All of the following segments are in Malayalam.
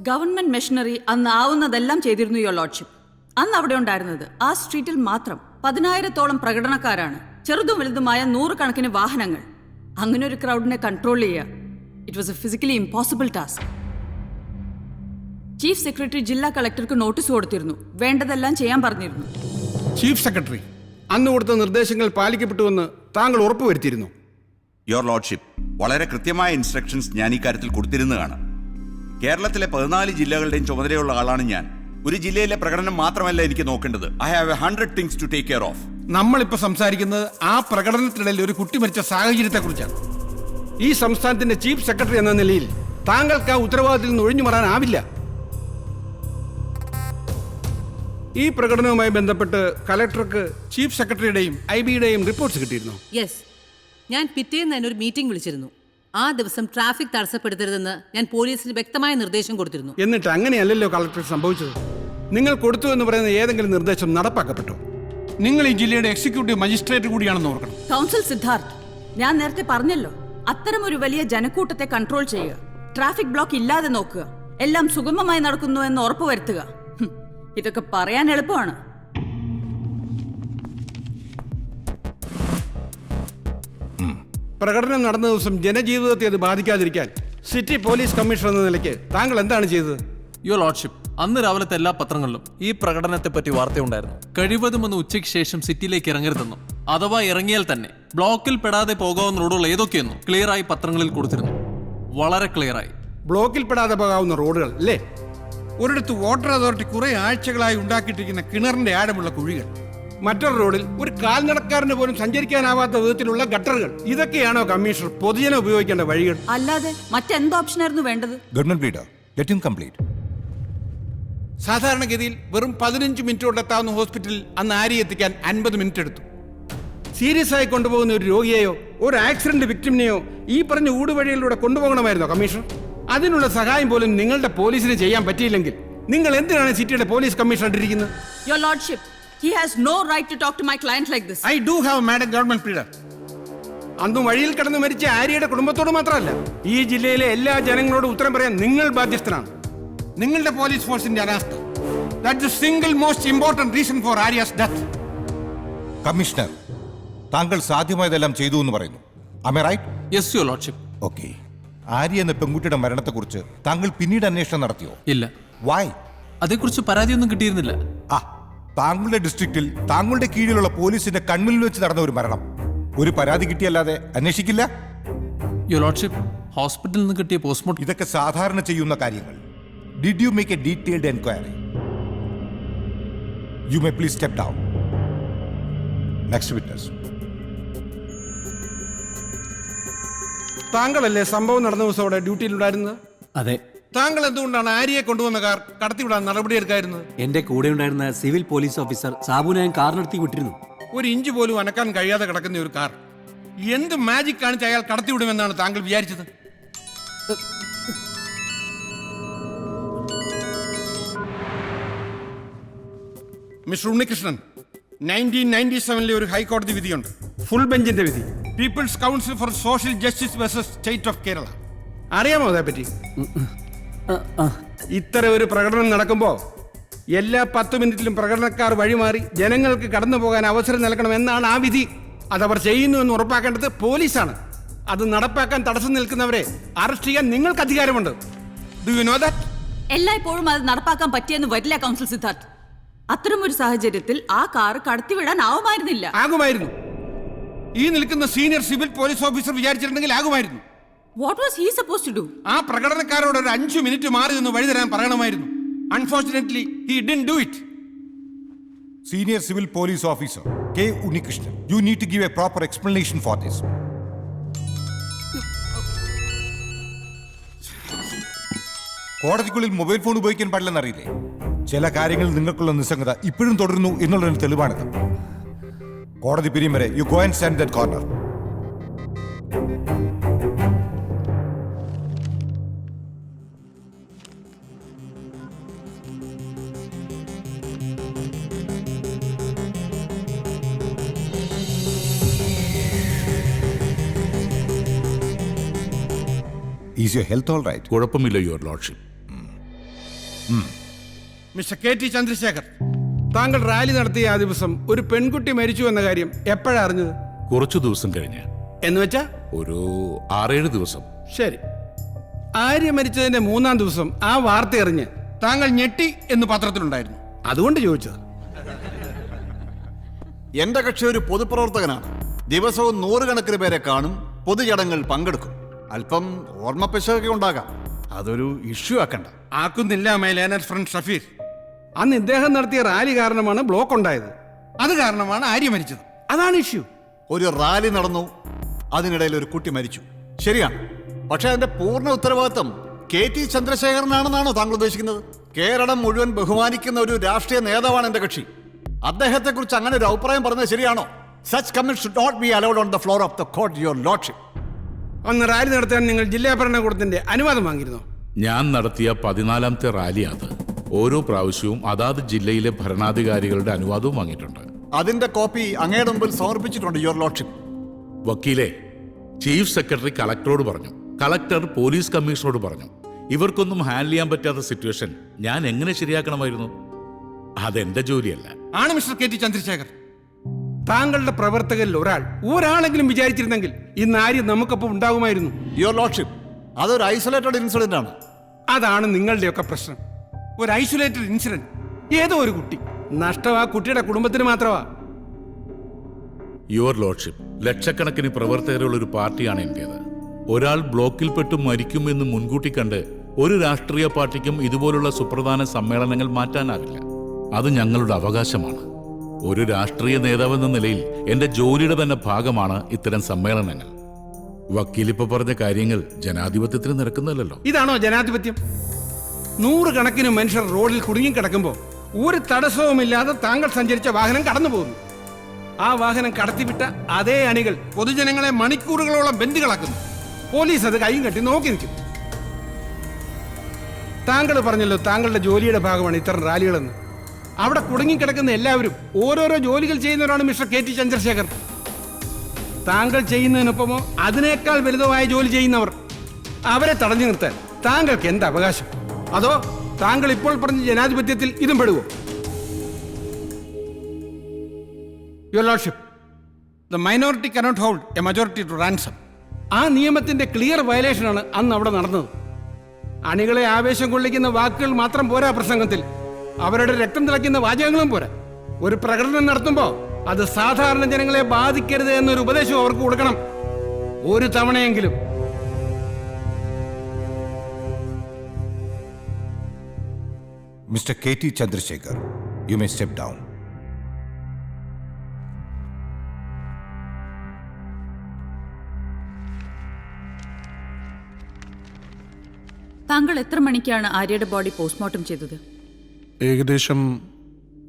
ഗവൺമെന്റ് മെഷീനറി അന്ന് ആവുന്നതെല്ലാം ചെയ്തിരുന്നു യോ ലോഡ്ഷിപ്പ് അന്ന് അവിടെ ഉണ്ടായിരുന്നത് ആ സ്ട്രീറ്റിൽ മാത്രം പതിനായിരത്തോളം പ്രകടനക്കാരാണ്. ചെറുതും വലുതുമായ നൂറുകണക്കിന് വാഹനങ്ങൾ. അങ്ങനെ ഒരു ക്രൗഡിനെ കൺട്രോൾ ചെയ്യുക. It was a physically impossible task chief secretary ജില്ലാ കളക്ടർക്ക് നോട്ടീസ് കൊടുത്തിരുന്നു. വേണ്ടതെല്ലാം ചെയ്യാൻ പറഞ്ഞിരുന്നു. ചീഫ് സെക്രട്ടറി അന്ന് കൊടുത്ത നിർദ്ദേശങ്ങൾ പാലിക്കപ്പെട്ടുവെന്ന് താങ്കൾ ഉറപ്പുവരുത്തിയിരുന്നു. യുവർ ലോഡ്ഷിപ്പ് വളരെ കൃത്യമായ ഇൻസ്ട്രക്ഷൻസ് ഞാൻ ഈ കാര്യത്തിൽ കൊടുത്തിരുന്നതാണ്. കേരളത്തിലെ പതിനാല് ജില്ലകളുടെയും ചുമതലയുള്ള ആളാണ് ഞാൻ. ഒരു ജില്ലയിലെ പ്രകടനം മാത്രമല്ല എനിക്ക് നോക്കേണ്ടത്. I have a hundred things to take care of നമ്മളിപ്പോ സംസാരിക്കുന്നത് ആ പ്രകടനത്തിനിടയിൽ ഒരു കുട്ടി മരിച്ച സാഹചര്യത്തെക്കുറിച്ചാണ്. ഈ സംസ്ഥാനത്തിന്റെ ചീഫ് സെക്രട്ടറി എന്ന നിലയിൽ താങ്കൾക്ക് ആ ഉത്തരവാദിത്തത്തിൽ നിന്ന് ഒഴിഞ്ഞു മാറാനാവില്ല. ഈ പ്രകടനവുമായി ബന്ധപ്പെട്ട് കലക്ടർക്ക് ചീഫ് സെക്രട്ടറിയുടെയും ഐ ബിയുടെയും റിപ്പോർട്ട്സ് കിട്ടിയിരുന്നു. യെസ് ഞാൻ പിറ്റേന്ന് തന്നെ ഒരു മീറ്റിംഗ് വിളിച്ചിരുന്നു. ആ ദിവസം ട്രാഫിക് തടസ്സപ്പെടുത്തരുതെന്ന് ഞാൻ പോലീസിന് വ്യക്തമായ നിർദ്ദേശം കൊടുത്തിരുന്നു. എന്നിട്ട് അങ്ങനെയല്ലല്ലോ കളക്ടർ സംഭവിച്ചത്. നിങ്ങൾ കൊടുത്തു എന്ന് പറയുന്ന ഏതെങ്കിലും നിർദ്ദേശം നടപ്പാക്കപ്പെട്ടു? നിങ്ങൾ ഈ ജില്ലയുടെ എക്സിക്യൂട്ടീവ് മജിസ്ട്രേറ്റ് കൂടിയാണെന്ന് ഓർക്കണം. കൗൺസിൽ സിദ്ധാർത്ഥ് ഞാൻ നേരത്തെ പറഞ്ഞല്ലോ അത്തരം ഒരു വലിയ ജനക്കൂട്ടത്തെ കൺട്രോൾ ചെയ്യുക. ട്രാഫിക് ബ്ലോക്ക് ഇല്ലാതെ നോക്കുക. എല്ലാം സുഗമമായി നടക്കുന്നു എന്ന് ഉറപ്പുവരുത്തുക. ഇതൊക്കെ പറയാൻ എളുപ്പമാണ്. പ്രകടനം നടന്ന ദിവസം ജനജീവിതത്തെ അത് ബാധിക്കാതിരിക്കാൻ സിറ്റി പോലീസ് കമ്മീഷണർ എന്ന നിലയ്ക്ക് താങ്കൾ എന്താണ് ചെയ്തത്? യുവർ ലോഡ്ഷിപ്പ് അന്ന് രാവിലത്തെ എല്ലാ പത്രങ്ങളിലും ഈ പ്രകടനത്തെ പറ്റി വാർത്തയുണ്ടായിരുന്നു. കഴിവതും ഒന്ന് ഉച്ചയ്ക്ക് ശേഷം സിറ്റിയിലേക്ക് ഇറങ്ങരുതെന്നും അഥവാ ഇറങ്ങിയാൽ തന്നെ ബ്ലോക്കിൽ പെടാതെ പോകാവുന്ന റോഡുകൾ ഏതൊക്കെയെന്നും ക്ലിയർ ആയി പത്രങ്ങളിൽ കൊടുത്തിരുന്നു. വളരെ ക്ലിയർ ആയി ബ്ലോക്കിൽ പെടാതെ പോകാവുന്ന റോഡുകൾ അല്ലേ? ഒരിടത്ത് വാട്ടർ അതോറിറ്റി കുറെ ആഴ്ചകളായി ഉണ്ടാക്കിയിട്ടിരിക്കുന്ന കിണറിന്റെ ആഴമുള്ള കുഴികൾ. മറ്റൊരു റോഡിൽ ഒരു കാൽനടക്കാരന് പോലും സഞ്ചരിക്കാനാവാത്ത വിധത്തിലുള്ള ഗട്ടറുകൾ. ഇതൊക്കെയാണോ കമ്മീഷണർ പൊതുജനം ഉപയോഗിക്കേണ്ട വഴികൾ? അല്ലാതെ മറ്റെന്ത് ഓപ്ഷനായിരുന്നു വേണ്ടത്? Government leader let him complete. സാധാരണഗതിയിൽ വെറും പതിനഞ്ച് മിനിറ്റ് കൊണ്ട് എത്താവുന്ന ഹോസ്പിറ്റലിൽ അന്ന് ആരി എത്തിക്കാൻ അൻപത് മിനിറ്റ് എടുത്തു. സീരിയസ് ആയി കൊണ്ടുപോകുന്ന ഒരു രോഗിയെയോ ഒരു ആക്സിഡന്റ് വിക്ടിമിനെയോ ഈ പറഞ്ഞ ഊടുവഴിയിലൂടെ കൊണ്ടുപോകണമായിരുന്നോ കമ്മീഷണർ? അതിനുള്ള സഹായം പോലും നിങ്ങളുടെ പോലീസിന് ചെയ്യാൻ പറ്റിയില്ലെങ്കിൽ നിങ്ങൾ എന്തിനാണ് സിറ്റിയുടെ പോലീസ് കമ്മീഷണർ ഇരിക്കുന്നത് your lordship he has no right to talk to my client like this I do have madam government pleader അന്നും വഴിയിൽ കിടന്ന് മരിച്ച ആര്യയുടെ കുടുംബത്തോട് മാത്രമല്ല ഈ ജില്ലയിലെ എല്ലാ ജനങ്ങളോടും ഉത്തരം പറയാൻ നിങ്ങൾ ബാധ്യസ്ഥനാണ്. നിങ്ങളുടെ പോലീസ് ഫോഴ്സിന്റെ അനാസ്ഥ. That single most important reason for Arya's death commissioner താങ്കൾ സാധ്യമായതെല്ലാം ചെയ്തു എന്ന് പറയുന്നു. Am I right yes your lordship okay Arya എന്ന പെൺകുട്ടിയുടെ മരണത്തെക്കുറിച്ച് താങ്കൾ പിന്നീട് അന്വേഷണം നടത്തിയോ? ഇല്ല. വായ് അതേക്കുറിച്ച് പരാതിയൊന്നും കിട്ടിയിരുന്നില്ല. ആ താങ്കളുടെ ഡിസ്ട്രിക്റ്റിൽ താങ്കളുടെ കീഴിലുള്ള പോലീസിന്റെ കൺമുന്നിൽ വെച്ച് നടന്ന ഒരു മരണം. ഒരു പരാതി കിട്ടിയല്ലാതെ അന്വേഷിക്കില്ല? യുവർ ലോഡ്ഷിപ്പ് ഹോസ്പിറ്റലിൽ നിന്ന് കിട്ടിയ പോസ്റ്റ്മോർട്ടം ഇതൊക്കെ സാധാരണ ചെയ്യുന്ന കാര്യങ്ങൾ. Did you make a detailed enquiry you may please step down next witness താങ്കളല്ലേ സംഭവം നടന്ന ദിവസം അവിടെ ഡ്യൂട്ടിയിലുണ്ടായിരുന്നത് അതെ. താങ്കൾ എന്തുകൊണ്ടാണ് ആര്യയെ കൊണ്ടുവന്ന കാർ കടത്തിവിടാൻ നടപടിയെടുക്കായിരുന്നത് എന്റെ കൂടെ ഉണ്ടായിരുന്ന സിവിൽ പോലീസ് ഓഫീസർ സാബുനെ ഞാൻ കാറിനടത്തി വിട്ടിരുന്നു. ഒരു ഇഞ്ച് പോലും അനക്കാൻ കഴിയാതെ കിടക്കുന്ന ഒരു കാർ. എന്ത് മാജിക് കാണിച്ച് അയാൾ കടത്തിവിടുമെന്നാണ് താങ്കൾ വിചാരിച്ചത്? മിസ്റ്റർ ഉണ്ണികൃഷ്ണൻ നയന്റീൻ നയന്റി സെവനിലെ ഒരു ഹൈക്കോടതി വിധിയുണ്ട്. ഫുൾ ബെഞ്ചിന്റെ വിധി. People's council for social justice versus state of Kerala അറിയാമോ അതേപ്പറ്റി? ഇത്തരം ഒരു പ്രകടനം നടക്കുമ്പോൾ എല്ലാ പത്ത് മിനിറ്റിലും പ്രകടനക്കാർ വഴിമാറി ജനങ്ങൾക്ക് കടന്നു പോകാൻ അവസരം നൽകണം എന്നാണ് ആ വിധി. അതവർ ചെയ്യുന്നു എന്ന് ഉറപ്പാക്കേണ്ടത് പോലീസാണ്. അത് നടപ്പാക്കാൻ തടസ്സം നിൽക്കുന്നവരെ അറസ്റ്റ് ചെയ്യാൻ നിങ്ങൾക്ക് അധികാരമുണ്ട്. ഡു യു നോ ദാറ്റ് എല്ലായ്പ്പോഴും അത് നടപ്പാക്കാൻ പറ്റിയെന്ന് വരില്ല കൗൺസിൽ സിദ്ധാർത്ഥ്. അത്തരമൊരു സാഹചര്യത്തിൽ ആ കാർ കടത്തിവിടാൻ ആവുമായിരുന്നില്ല. ആകുമായിരുന്നു. ഈ നിൽക്കുന്ന സീനിയർ സിവിൽ പോലീസ് ഓഫീസർ വിചാരിച്ചിട്ടുണ്ടെങ്കിൽ ആകുമായിരുന്നു. What was he suppose to do ആ പ്രകടനക്കാരോട് ഒരു അഞ്ചു മിനിറ്റ് മാറി നിന്ന് വഴി തരാൻ പറയണമായിരുന്നു. Unfortunately he didn't do it senior civil police officer K Unnikrishnan you need to give a proper explanation for this കോടതിക്കുള്ളിൽ mobile phone ഉപയോഗിക്കാൻ പാടില്ലെന്ന് അറിയില്ലേ ചില കാര്യങ്ങളിൽ നിങ്ങൾക്കുള്ള നിസ്സംഗത ഇപ്പോഴും തുടരുന്നു എന്നുള്ളതിന് തെളിവാണിത്. കോടതി പിരിയും വരെ you go and stand that corner is your health all right കുഴപ്പമില്ല your lordship mister K T Chandrasekhar താങ്കൾ റാലി നടത്തിയ ആ ദിവസം ഒരു പെൺകുട്ടി മരിച്ചു എന്ന കാര്യം എപ്പോഴാ അറിഞ്ഞത്? കുറച്ചു ദിവസം കഴിഞ്ഞ്. എന്ന് വെച്ചാ? ഒരു ആറേഴ് ദിവസം. ശരി. ആര്യ മരിച്ചതിന്റെ മൂന്നാം ദിവസം ആ വാർത്ത എറിഞ്ഞ് താങ്കൾ ഞെട്ടി എന്ന് പത്രത്തിലുണ്ടായിരുന്നു. അതുകൊണ്ട് ചോദിച്ചത്. എന്റെ കക്ഷി ഒരു പൊതുപ്രവർത്തകനാണ്. ദിവസവും നൂറുകണക്കിന് പേരെ കാണും പൊതുചടങ്ങിൽ പങ്കെടുക്കും. അല്പം ഓർമ്മപ്പിശകൊക്കെ ഉണ്ടാകാം. അതൊരു ഇഷ്യൂ ആക്കണ്ട. ആക്കുന്നില്ല മൈലേനർ ഫ്രണ്ട് ഷഫീർ. അന്ന് ഇദ്ദേഹം നടത്തിയ റാലി കാരണമാണ് ബ്ലോക്ക് ഉണ്ടായത്. അത് കാരണമാണ് ആര്യ മരിച്ചത്. അതാണ് ഇഷ്യൂ. ഒരു റാലി നടന്നു. അതിനിടയിൽ ഒരു കുട്ടി മരിച്ചു. ശരിയാണ്. പക്ഷേ അതിന്റെ പൂർണ ഉത്തരവാദിത്വം കെ ടി ചന്ദ്രശേഖരനാണെന്നാണോ താങ്കൾ ഉദ്ദേശിക്കുന്നത്? കേരളം മുഴുവൻ ബഹുമാനിക്കുന്ന ഒരു രാഷ്ട്രീയ നേതാവാണ് എന്റെ കക്ഷി. അദ്ദേഹത്തെ കുറിച്ച് അങ്ങനെ ഒരു അഭിപ്രായം പറഞ്ഞത് ശരിയാണോ? Such comment should not be allowed on the floor of the court your lordship അന്ന് റാലി നടത്താൻ നിങ്ങൾ ജില്ലാ ഭരണകൂടത്തിന്റെ അനുവാദം വാങ്ങിയിരുന്നോ? ഞാൻ നടത്തിയ പതിനാലാമത്തെ റാലി അത് ഓരോ പ്രാവശ്യവും അതാത് ജില്ലയിലെ ഭരണാധികാരികളുടെ അനുവാദവും വാങ്ങിയിട്ടുണ്ട്. അതിന്റെ കോപ്പി അങ്ങയുടെ മുമ്പിൽ സമർപ്പിച്ചിട്ടുണ്ട് യുവർ ലോഡ്ഷിപ്പ് വക്കീലെ ചീഫ് സെക്രട്ടറി കളക്ടറോട് പറഞ്ഞു. കളക്ടർ പോലീസ് കമ്മീഷണറോട് പറഞ്ഞു. ഇവർക്കൊന്നും ഹാൻഡിൽ ചെയ്യാൻ പറ്റാത്ത സിറ്റുവേഷൻ. ഞാൻ എങ്ങനെ ശരിയാക്കണമായിരുന്നു? അതെന്റെ ജോലിയല്ല. ആണ് മിസ്റ്റർ കെ ടി ചന്ദ്രശേഖർ. താങ്കളുടെ പ്രവർത്തകരിൽ ഒരാൾ ഒരാളെങ്കിലും വിചാരിച്ചിരുന്നെങ്കിൽ ഇന്ന് ആര്യം നമുക്കൊപ്പം ഉണ്ടാകുമായിരുന്നു. യുവർ ലോഡ്ഷിപ്പ് അതൊരു ഐസൊലേറ്റഡ് ഇൻസിഡന്റ് ആണ്. അതാണ് നിങ്ങളുടെയൊക്കെ പ്രശ്നം. ഒരു ഐസൊലേറ്റഡ് ഇൻസിഡന്റ് ഏതോ ഒരു കുട്ടി. നഷ്ടം ആ കുട്ടിയുടെ കുടുംബത്തിന് മാത്രമാ. യുവർ ലോഡ്ഷിപ്പ് ലക്ഷക്കണക്കിന് പ്രവർത്തകരുള്ള ഒരു പാർട്ടിയാണ് എന്റേത് ഒരാൾ ബ്ലോക്കിൽപ്പെട്ട് മരിക്കുമെന്ന് മുൻകൂട്ടി കണ്ട് ഒരു രാഷ്ട്രീയ പാർട്ടിക്കും ഇതുപോലുള്ള സുപ്രധാന സമ്മേളനങ്ങൾ മാറ്റാനാവില്ല അത് ഞങ്ങളുടെ അവകാശമാണ്. ഒരു രാഷ്ട്രീയ നേതാവെന്ന നിലയിൽ എന്റെ ജോലിയുടെ തന്നെ ഭാഗമാണ് ഇത്തരം സമ്മേളനങ്ങൾ. വക്കീലിപ്പോ പറഞ്ഞ കാര്യങ്ങൾ ജനാധിപത്യത്തിന് നിരക്കുന്നല്ലോ ഇതാണോ ജനാധിപത്യം? നൂറുകണക്കിന് മനുഷ്യർ റോഡിൽ കുടുങ്ങിക്കിടക്കുമ്പോൾ ഒരു തടസ്സവുമില്ലാതെ താങ്കൾ സഞ്ചരിച്ച വാഹനം കടന്നു പോകുന്നു ആ വാഹനം കടത്തിവിട്ട അതേ അണികൾ പൊതുജനങ്ങളെ മണിക്കൂറുകളോളം ബന്ദികളാക്കുന്നു പോലീസ് അത് കൈയും കെട്ടി നോക്കി നിൽക്കും. താങ്കൾ പറഞ്ഞല്ലോ താങ്കളുടെ ജോലിയുടെ ഭാഗമാണ് ഇത്തരം റാലികളെന്ന്. അവിടെ കുടുങ്ങിക്കിടക്കുന്ന എല്ലാവരും ഓരോരോ ജോലികൾ ചെയ്യുന്നവരാണ് മിസ്റ്റർ കെ ടി ചന്ദ്രശേഖർ. താങ്കൾ ചെയ്യുന്നതിനൊപ്പമോ അതിനേക്കാൾ വലുതുമായ ജോലി ചെയ്യുന്നവർ അവരെ തടഞ്ഞു നിർത്താൻ താങ്കൾക്ക് എന്ത് അവകാശം? അതോ താങ്കൾ ഇപ്പോൾ പറഞ്ഞ ജനാധിപത്യത്തിൽ ഇതും പെടുവോ? Your lordship the minority cannot hold a majority to ransom ആ നിയമത്തിന്റെ ക്ലിയർ വയലേഷനാണ് അന്ന് അവിടെ നടന്നത്. അണികളെ ആവേശം കൊള്ളിക്കുന്ന വാക്കുകൾ മാത്രം പോരാ പ്രസംഗത്തിൽ. അവരുടെ രക്തം തിളയ്ക്കുന്ന വാചകങ്ങളും പോരാ. ഒരു പ്രകടനം നടത്തുമ്പോൾ അത് സാധാരണ ജനങ്ങളെ ബാധിക്കരുത് എന്നൊരു ഉപദേശം അവർക്ക് കൊടുക്കണം. ഒരു തവണയെങ്കിലും. Mister K T Chandrasekhar you may step down താങ്കൾ എത്ര മണിക്കാണ് ആര്യയുടെ ബോഡി പോസ്റ്റ്മോർട്ടം ചെയ്തത്? ഏകദേശം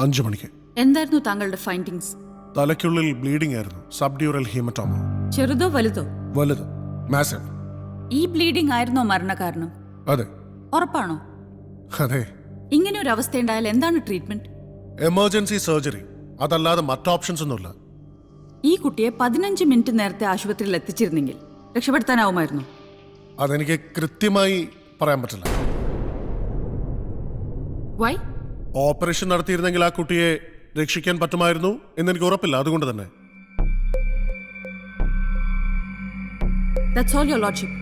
അഞ്ചു മണിക്ക്. എന്തായിരുന്നു താങ്കളുടെ ഫൈൻഡിങ്സ് തലയ്ക്കുള്ളിൽ ബ്ലീഡിംഗ് ആയിരുന്നു. സബ്ഡ്യൂറൽ ഹീമറ്റോമ ചെറുതോ വലുതോ? വലുത്. മാസം ഈ ബ്ലീഡിംഗ് ആയിരുന്നോ മരണകാരണം? അതെ. ഉറപ്പാണോ? അതെ. ഇങ്ങനെ ഒരു അവസ്ഥ ഉണ്ടായാൽ എന്താണ് ട്രീറ്റ്മെന്റ് എമർജൻസി സർജറി അതല്ലാതെ മറ്റ് ഓപ്ഷൻസ് ഒന്നുമില്ല. ഈ കുട്ടിയെ പതിനഞ്ച് മിനിറ്റ് നേരത്തെ ആശുപത്രിയിൽ എത്തിച്ചിരുന്നെങ്കിൽ രക്ഷപ്പെടുത്താനാവുമായിരുന്നു. അതെനിക്ക് കൃത്യമായി പറയാൻ പറ്റില്ല. വൈ ഓപ്പറേഷൻ നടത്തിയിരുന്നെങ്കിൽ ആ കുട്ടിയെ രക്ഷിക്കാൻ പറ്റുമായിരുന്നു എന്നെനിക്ക് ഉറപ്പില്ല. അതുകൊണ്ട് തന്നെ. That's all your lordship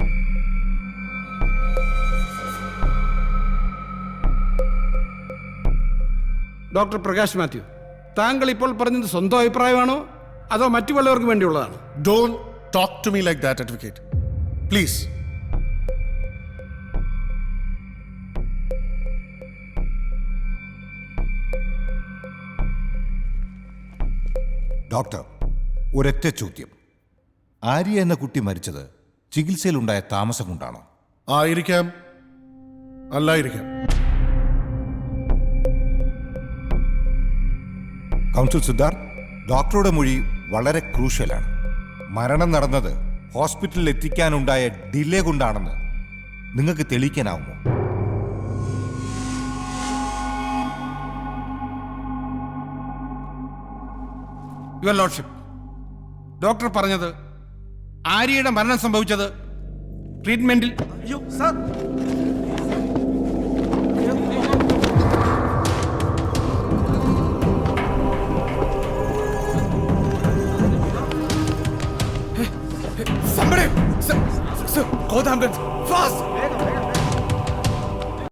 doctor Prakash Mathew താങ്കൾ ഇപ്പോൾ പറഞ്ഞത് സ്വന്തം അഭിപ്രായമാണോ അതോ മറ്റു പലവർക്കും വേണ്ടിയുള്ളതാണോ? Don't talk to me like that advocate please doctor ഒരൊറ്റ ചോദ്യം. ആര്യ എന്ന കുട്ടി മരിച്ചത് ചികിത്സയിലുണ്ടായ താമസം കൊണ്ടാണോ? ആയിരിക്കാം. അല്ലായിരിക്കാം. കൗൺസിൽ സിദ്ധാർത്ഥ് ഡോക്ടറുടെ മൊഴി വളരെ ക്രൂഷ്യലാണ്. മരണം നടന്നത് ഹോസ്പിറ്റലിൽ എത്തിക്കാനുണ്ടായ ഡിലേ കൊണ്ടാണെന്ന് നിങ്ങൾക്ക് തെളിയിക്കാനാവുമോ? യുവർ ലോഡ്ഷിപ്പ് ഡോക്ടർ പറഞ്ഞത് ആര്യയുടെ മരണം സംഭവിച്ചത് ട്രീറ്റ്മെന്റിൽ അയ്യോ sir Somebody! Sir, sir, call the ambulance! Fast!